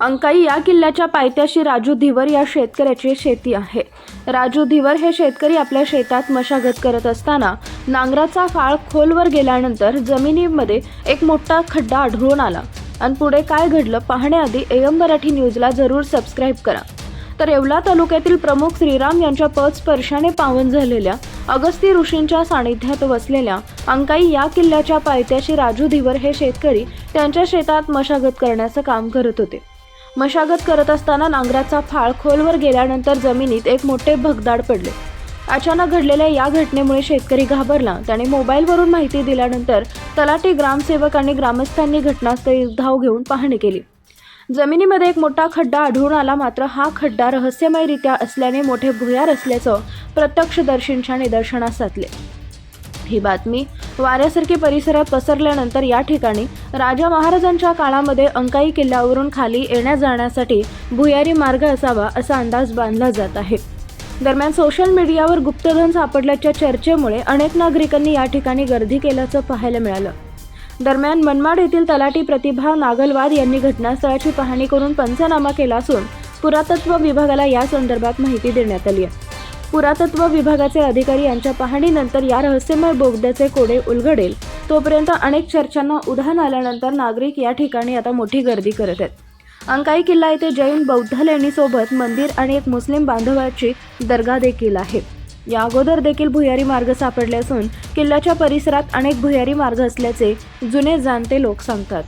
अंकाई या किल्ल्याच्या पायथ्याशी राजू धिवर या शेतकऱ्याची शेती आहे. राजू धिवर हे शेतकरी आपल्या शेतात मशागत करत असताना नांगराचा फाळ खोलवर गेल्यानंतर जमिनीमध्ये एक मोठा खड्डा आढळून आला. आणि पुढे काय घडलं पाहण्याआधी एम मराठी न्यूजला जरूर सबस्क्राईब करा. तर येवला तालुक्यातील प्रमुख श्रीराम यांच्या पद स्पर्शाने पावन झालेल्या अगस्ती ऋषींच्या सानिध्यात वसलेल्या अंकाई या किल्ल्याच्या पायथ्याशी राजू धिवर हे शेतकरी त्यांच्या शेतात मशागत करण्याचं काम करत होते. मशागत करत असताना नांगराचा फाळ खोलवर गेल्यानंतर जमिनीत एक मोठे भगदाड पडले. अचानक घडलेल्या या घटनेमुळे शेतकरी घाबरला. त्याने मोबाईलवरून माहिती दिल्यानंतर तलाठी ग्रामसेवक आणि ग्रामस्थांनी घटनास्थळी धाव घेऊन पाहणी केली. जमिनीमध्ये एक मोठा खड्डा आढळून आला. मात्र हा खड्डा रहस्यमयरित्या असल्याने मोठे भुयार असल्याचं प्रत्यक्षदर्शींच्या निदर्शनास साधले ही बातमी. वाऱ्यासारखी परिसरात पसरल्यानंतर या ठिकाणी राजा महाराजांच्या काळामध्ये अंकाई किल्ल्यावरून खाली येण्या जाण्यासाठी भुयारी मार्ग असावा असा अंदाज बांधला जात आहे. दरम्यान सोशल मीडियावर गुप्तधन सापडल्याच्या चर्चेमुळे अनेक नागरिकांनी या ठिकाणी गर्दी केल्याचं पाहायला मिळालं. दरम्यान मनमाड येथील तलाठी प्रतिभा नागलवाद यांनी घटनास्थळाची पाहणी करून पंचनामा केला असून पुरातत्व विभागाला या संदर्भात माहिती देण्यात आली आहे. पुरातत्व विभागाचे अधिकारी यांच्या पाहणीनंतर या रहस्यमय बोगद्याचे कोडे उलगडेल. तोपर्यंत अनेक चर्चांना उधाण आल्यानंतर नागरिक या ठिकाणी आता मोठी गर्दी करत आहेत. अंकाई किल्ला येथे जैन बौद्ध लेणीसोबत मंदिर आणि एक मुस्लिम बांधवाची दर्गा देखील आहे. या अगोदर देखील भुयारी मार्ग सापडले असून किल्ल्याच्या परिसरात अनेक भुयारी मार्ग असल्याचे जुने जाणते लोक सांगतात.